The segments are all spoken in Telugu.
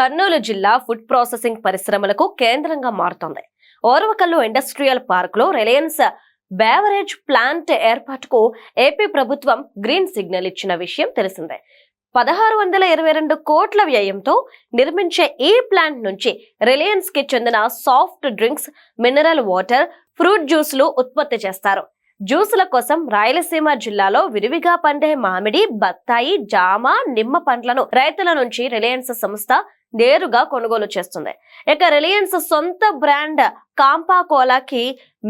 కర్నూలు జిల్లా ఫుడ్ ప్రాసెసింగ్ పరిశ్రమలకు కేంద్రంగా మారుతోంది. ఓర్వకల్లు ఇండస్ట్రియల్ పార్క్లో రిలయన్స్ బేవరేజ్ ప్లాంట్ ఏర్పాటుకు ఏపీ ప్రభుత్వం గ్రీన్ సిగ్నల్ ఇచ్చిన విషయం తెలిసిందే. పదహారు వందల ఇరవై రెండు కోట్ల వ్యయంతో నిర్మించే ఈ ప్లాంట్ నుంచి రిలయన్స్కి చెందిన soft drinks mineral water fruit జ్యూస్లు ఉత్పత్తి చేస్తారు. జ్యూసుల కోసం రాయలసీమ జిల్లాలో విరివిగా పండే మామిడి బత్తాయి జామ నిమ్మ పండ్లను రైతుల నుంచి రిలయన్స్ సంస్థ నేరుగా కొనుగోలు చేస్తుంది. ఇక రిలయన్స్ సొంత brand Campa కోలాకి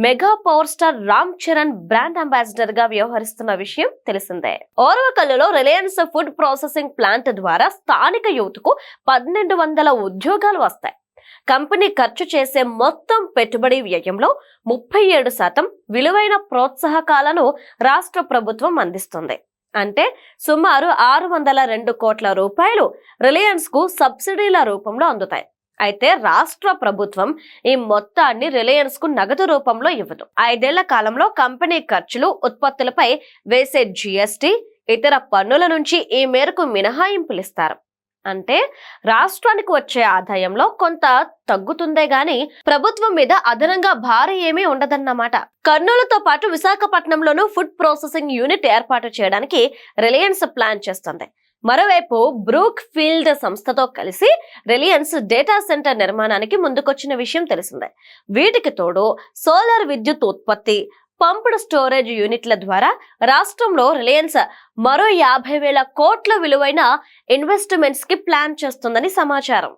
mega power star Ram Charan brand అంబాసిడర్గా వ్యవహరిస్తున్న విషయం తెలిసిందే. ఓర్వకల్లులో రిలయన్స్ ఫుడ్ ప్రాసెసింగ్ ప్లాంట్ ద్వారా స్థానిక యువతకు పన్నెండు వందల ఉద్యోగాలు వస్తాయి. కంపెనీ ఖర్చు చేసే మొత్తం పెట్టుబడి వ్యయంలో ముప్పై ఏడు శాతం విలువైన ప్రోత్సాహకాలను రాష్ట్ర ప్రభుత్వం అందిస్తుంది. అంటే సుమారు ఆరు వందల రెండు కోట్ల రూపాయలు రిలయన్స్కు సబ్సిడీల రూపంలో అందుతాయి. అయితే రాష్ట్ర ప్రభుత్వం ఈ మొత్తాన్ని రిలయన్స్కు నగదు రూపంలో ఇవ్వదు. ఐదేళ్ళ కాలంలో కంపెనీ ఖర్చులు ఉత్పత్తులపై వేసే జిఎస్టి ఇతర పన్నుల నుంచి ఈ మేరకు మినహాయింపులు ఇస్తారు అంటే రాష్ట్రానికి వచ్చే ఆదాయంలో కొంత తగ్గుతుందే గాని ప్రభుత్వం మీద అదనంగా భారీ ఏమీ ఉండదన్నమాట. కర్నూలుతో పాటు విశాఖపట్నంలోనూ ఫుడ్ ప్రాసెసింగ్ యూనిట్ ఏర్పాటు చేయడానికి రిలయన్స్ ప్లాన్ చేస్తుంది. మరోవైపు బ్రూక్ ఫీల్డ్ సంస్థతో కలిసి రిలయన్స్ డేటా సెంటర్ నిర్మాణానికి ముందుకొచ్చిన విషయం తెలిసిందే. వీటికి తోడు సోలార్ విద్యుత్ ఉత్పత్తి పంప్డ్ స్టోరేజ్ యూనిట్ల ద్వారా రాష్ట్రంలో రిలయన్స్ మరో యాభై వేల కోట్ల విలువైన ఇన్వెస్ట్మెంట్స్కి ప్లాన్ చేస్తుందని సమాచారం.